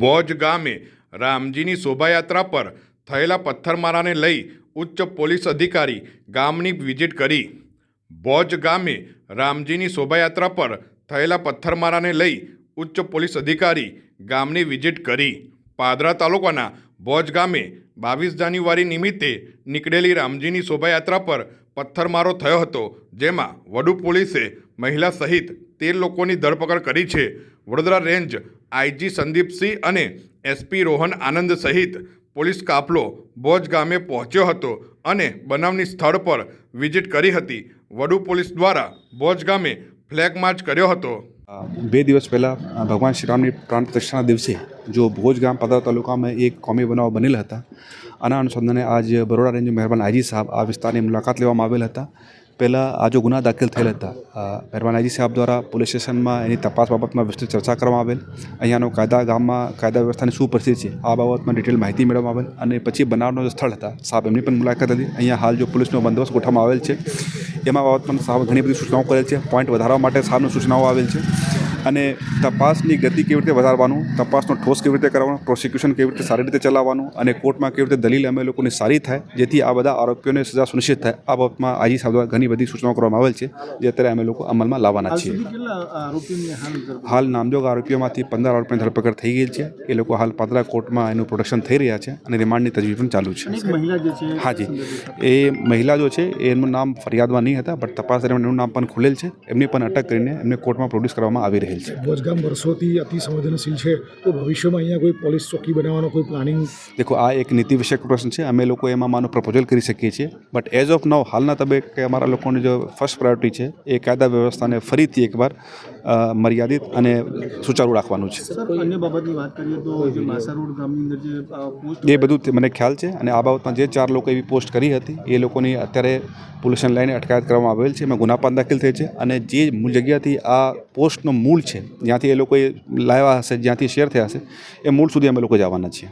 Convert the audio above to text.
ભોજ ગામે રામજીની શોભાયાત્રા પર થયેલા પથ્થરમારાને લઈ ઉચ્ચ પોલીસ અધિકારી ગામની વિઝિટ કરી. ભોજ ગામે રામજીની શોભાયાત્રા પર થયેલા પથ્થરમારાને લઈ ઉચ્ચ પોલીસ અધિકારી ગામની વિઝિટ કરી. પાદરા તાલુકાના ભોજ ગામે બાવીસ જાન્યુઆરી નિમિત્તે નીકળેલી રામજીની શોભાયાત્રા પર પથ્થરમારો થયો હતો, જેમાં વડુ પોલીસે મહિલા સહિત તેર લોકોની ધરપકડ કરી છે. વડોદરા રેન્જ, આઈજી સંદીપસિંહ અને એસપી રોહન આનંદ સહિત પોલીસ કાફલો ભોજ ગામે પહોંચ્યો હતો અને બનાવની સ્થળ પર વિઝિટ કરી હતી. વડુ પોલીસ દ્વારા ભોજ ગામે ફ્લેગ માર્ચ કર્યો હતો. બે દિવસ પહેલાં ભગવાન શ્રીરામની પ્રાણ પ્રતિષ્ઠાના દિવસે જો ભોજ ગામ પદાર તાલુકામાં એક કોમી બનાવ બનેલ હતા. આના અનુસંધાને આજ બરોડા રેન્જ મહેરબાન આઈજી સાહેબ આ વિસ્તારની મુલાકાત લેવામાં આવેલ હતા. પહેલાં આ જો ગુના દાખલ થયેલ હતા મહેરબાનાજી મહેરબાન સાહેબ દ્વારા પોલીસ સ્ટેશનમાં એની તપાસ બાબતમાં વિસ્તૃત ચર્ચા કરવામાં આવેલ. અહીંયાનો કાયદા ગામમાં કાયદા વ્યવસ્થાની શું પરિસ્થિતિ છે, આ બાબતમાં ડિટેલ માહિતી મેળવવામાં આવેલ. અને પછી બનાવનો જે સ્થળ હતા, સાહેબ એમની પણ મુલાકાત હતી અહીંયા હાલ જો પોલીસનો બંદોબસ્ત ગોઠવવામાં આવેલ છે, એમાં બાબતમાં સાહેબ ઘણી બધી સૂચનાઓ કરેલ છે. પોઈન્ટ વધારવા માટે સાહેબની સૂચનાઓ આવેલ છે. અને તપાસની ગતિ કેવી રીતે વધારવાનું તપાસનો ઠોસ કેવી રીતે કરવાનો પ્રોસિક્યુશન કેવી રીતે સારી રીતે ચલાવવાનું અને કોર્ટમાં કેવી રીતે દલીલ અમે લોકોની સારી થાય જેથી આ બધા આરોપીઓને સજા સુનિશ્ચિત થાય આ બાબતમાં આજી સાહેબ દ્વારા ઘણી બધી સૂચનાઓ કરવામાં આવેલ છે જે અત્યારે અમે લોકો અમલમાં લાવવાના છીએ. હાલ નામજોગ આરોપીઓમાંથી પંદર આરોપીની ધરપકડ થઈ ગઈ છે એ લોકો હાલ પાદરા કોર્ટમાં એનું પ્રોડક્શન થઈ રહ્યા છે અને રિમાન્ડની તજવીજ પણ ચાલુ છે. હાજી એ મહિલા જો છે એનું નામ ફરિયાદમાં નહીં હતા બટ તપાસ દરમિયાન એનું નામ પણ ખુલેલ છે એમની પણ અટક કરીને એમને કોર્ટમાં પ્રોડ્યુસ કરવામાં આવી રહેલ છે. વચગામ વર્ષોથી અતિ સંવેદનશીલ છે. તો ભવિષ્યમાં અહીંયા કોઈ પોલીસ ચોકી બનાવવાનો કોઈ પ્લાનિંગ? દેખો આ એક નીતિ વિષયક પ્રશ્ન છે. અમે લોકો એમાં માનું પ્રપોઝલ કરી શકીએ છીએ. બટ એઝ ઓફ નાવ હાલના તબક્કે અમારા લોકોની જો ફર્સ્ટ પ્રાયોરિટી છે એ કાયદા વ્યવસ્થાને ફરીથી એકવાર મર્યાદિત અને સુચારુ રાખવાનું છે. અન્ય બાબતની વાત કરીએ તો જે માસા ગામની અંદર જે પોસ્ટ એ બધું મને ખ્યાલ છે અને આ બાબતમાં જે ચાર લોકો એવી પોસ્ટ કરી હતી એ લોકોની અત્યારે પોલ્યુશન લઈને અટકાયત કરવામાં આવેલ છે. એમાં ગુના પણ દાખલ થઈ છે અને જે મૂળ જગ્યાથી આ પોસ્ટનો મૂળ છે જ્યાંથી એ લોકોએ લાવ્યા હશે જ્યાંથી શેર થયા હશે એ મૂળ સુધી અમે લોકો જવાના છીએ.